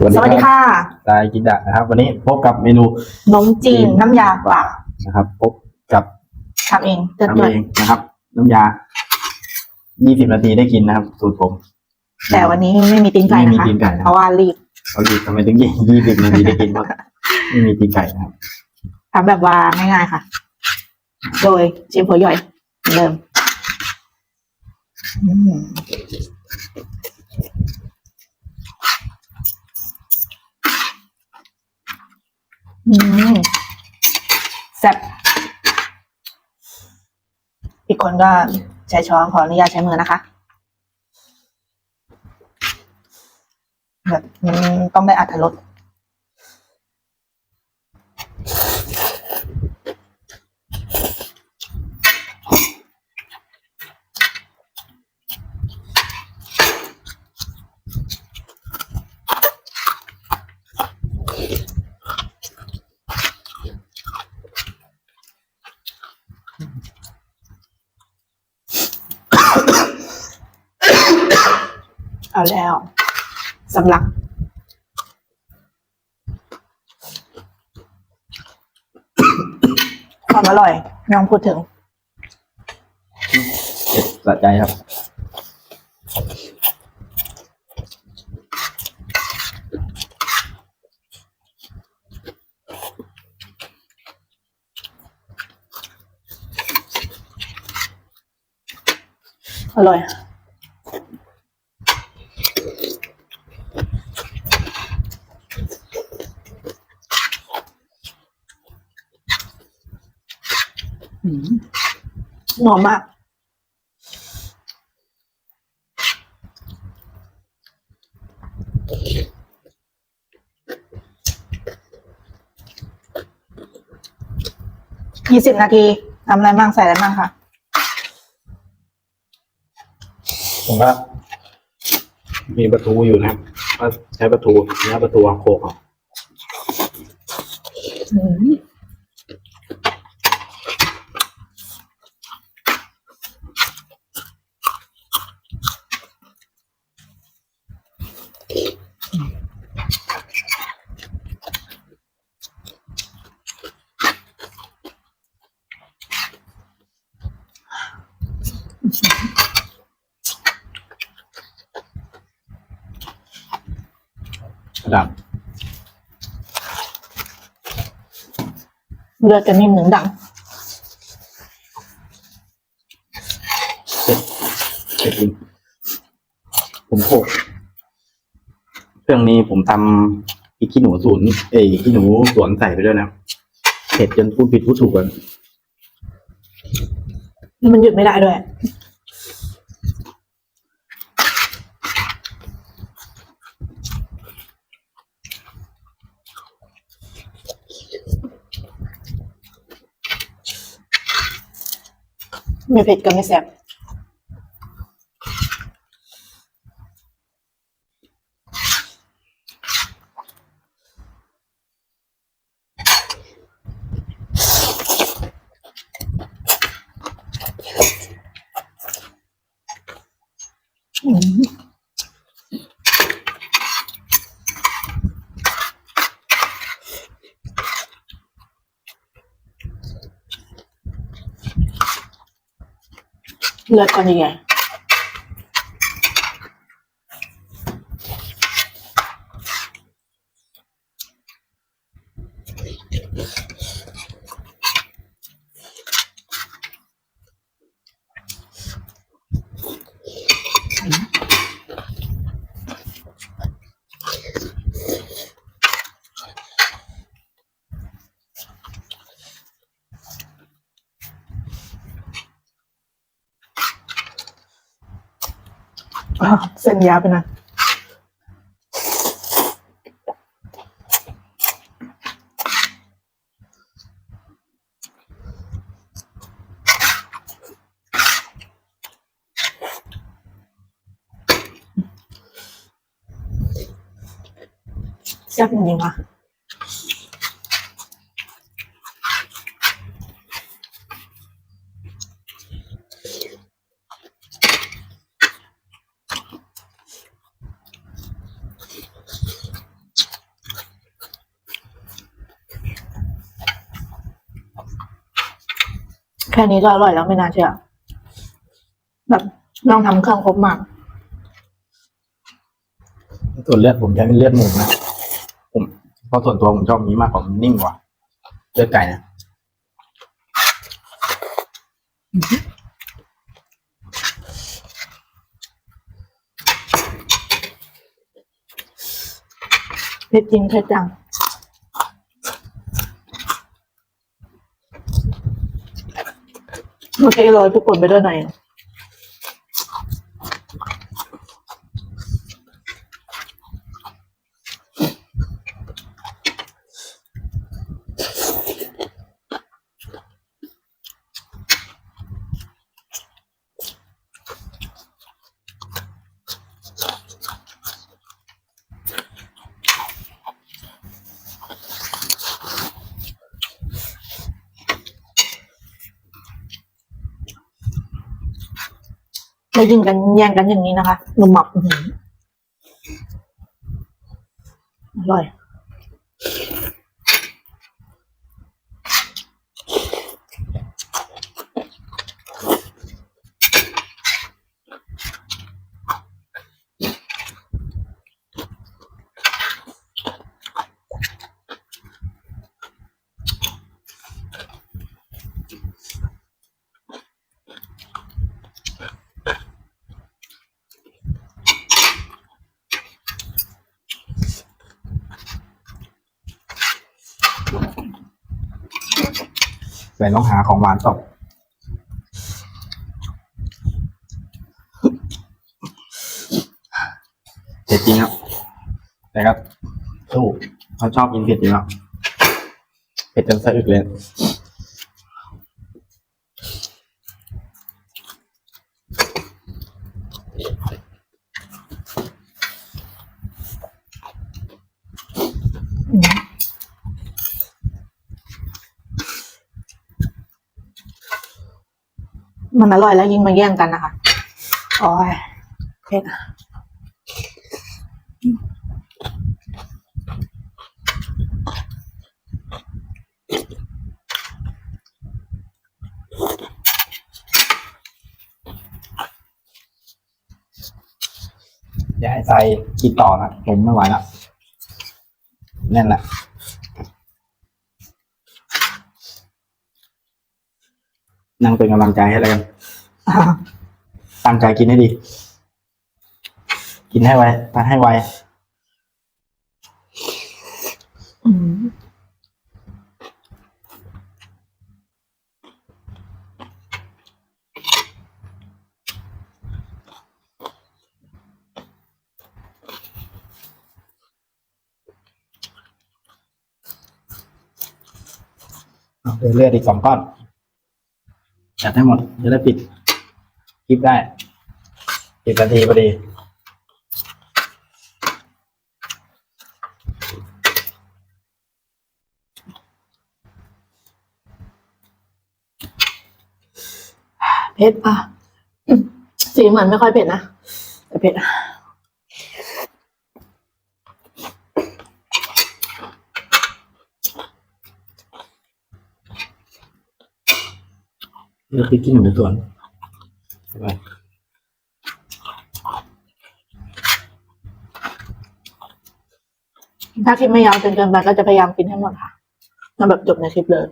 สวัสดีค่ะรายกินดะนะครับ วันนี้พบกับเมนูนมจีนน้ำยาปลานะครับ พบกับทำเองเตือนทำด้วยเองนะครับ น้ำยา 20 นาทีได้กินนะครับ สูตรผม แต่วันนี้ไม่มีตีนไก่ไม่มีนะคะตีนไก่นะเพราะว่ารีบเขาดีทำไมถึง20นาทีได้กินเพราะไม่มีตีนไก่นะครับทำแบบว่าง่ายๆค่ะ โดยชิมหัวย่อยเหมือนเดิมอืมอืม แซ่บอีกคนก็ใช้ช้อนขออนุญาตใช้มือนะคะแบบมันต้องได้อัตรส เอาแล้วสำลักความอร่อยไม่ต้องพูดถึงเจ็ดสะใจครับ อร่อย หอมมากยี่สิบนาทีทำอะไรบ้างใส่อะไรบ้างคะผมว่ามีประตูอยู่นะครับก็ใช้ประตูเนื้อประตูวางโขกเอา เลือดจะนิ่มหนึ่งดังเจ็ดเจ็ดจริงผมโขกเครื่องนี้ผมทำพริกขี้หนูศูนย์เอ้ยขี้หนูสวนใส่ไปด้วยนะเผ็ดจนพูดผิดพูดถูกกัน แล้วมันหยุดไม่ได้ด้วย ไม่เผ็ดก็ไม่แซ่บอืม เลือดก่อนยังไง อ้าว เส้นยาวไปนะแซ่บจริงๆว่ะ ค่นี้ก็อร่อยแล้วไม่น่าเชื่อ แบบลองทำเครื่องครบมาก ส่วนเลือดผมใช้เป็นเลือดหมูนะผมเพราะส่วนตัวผมชอบนี้มากกว่ามันนิ่มกว่าเลือดไก่นะเผ็ดจริงเผ็ดจัง โอเคลอยผู้คนไปด้านใน อยไม่ยิงกันแย่งกันอย่างนี้นะคะหนุ่มหมับอื้อหืออร่อย แต่ต้องหาของหวานตบเผ็ดจริงครับแต่ก็สู้เขาชอบกินเผ็ดอยู่แล้วเผ็ดจนสะอึกเลย มันอร่อยแล้วยิ่งมาแย่งกันนะคะโอ้ยเผ็ดอย่าให้ใส่กินต่อนะผมไม่ไหวแล้วนั่นแหละ นั่งเป็นกำลังใจให้แล้วกันอ่าตั้งใจกินให้ดี กินให้ไวทานให้ไวอืมเอาเลือดอีกสองก้อน จัดให้หมด จะได้ปิดคลิปได้สิบนาทีพอดี เผ็ดอะ สีเหมือนไม่ค่อยเผ็ดนะแต่เผ็ดอะ เลือกพริกขี้หนูในสวนใช่ไหมถ้าคลิปไม่ยาวจนเกินไปก็จะพยายามกินให้หมดค่ะมาแบบจบในคลิปเลย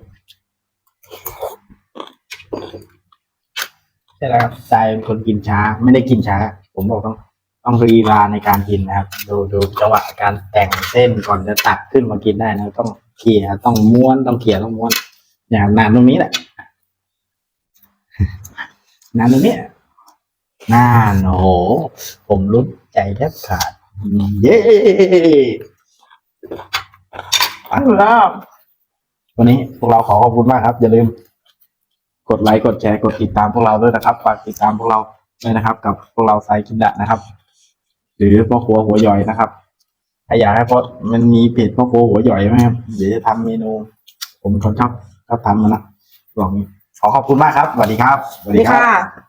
ใช่แล้วครับใจเป็นคนกินช้า ไม่ได้กินช้า ผมบอกต้อง ต้องรีลาในการกินนะครับ ดูดูจังหวะการแต่งเส้นก่อนจะตักขึ้นมากินได้นะ ต้องเขี่ยต้องม้วนต้องเขี่ยต้องม้วน อย่างนานตรงนี้แหละ นานตรงนี้นานโอ้โห ผมรุ้นใจแทบขาด เย้ไปแล้ววันนี้พวกเราขอขอบคุณมากครับ อย่าลืม กดไลค์กดแชร์กดติดตามพวกเราด้วยนะครับฝากติดตามพวกเราด้วยนะครับ กับพวกเราสายกินดะนะครับ หรือพ่อครัวหัวหย่อยนะครับถ้าอยากให้พอมันมีเพจพ่อครัวหัวหย่อยไหมครับเดี๋ยวจะทำเมนู ผมเป็นคนชอบชอบทำมันนะบอกงี้ ขอขอบคุณมากครับสวัสดีครับ สวัสดีค่ะ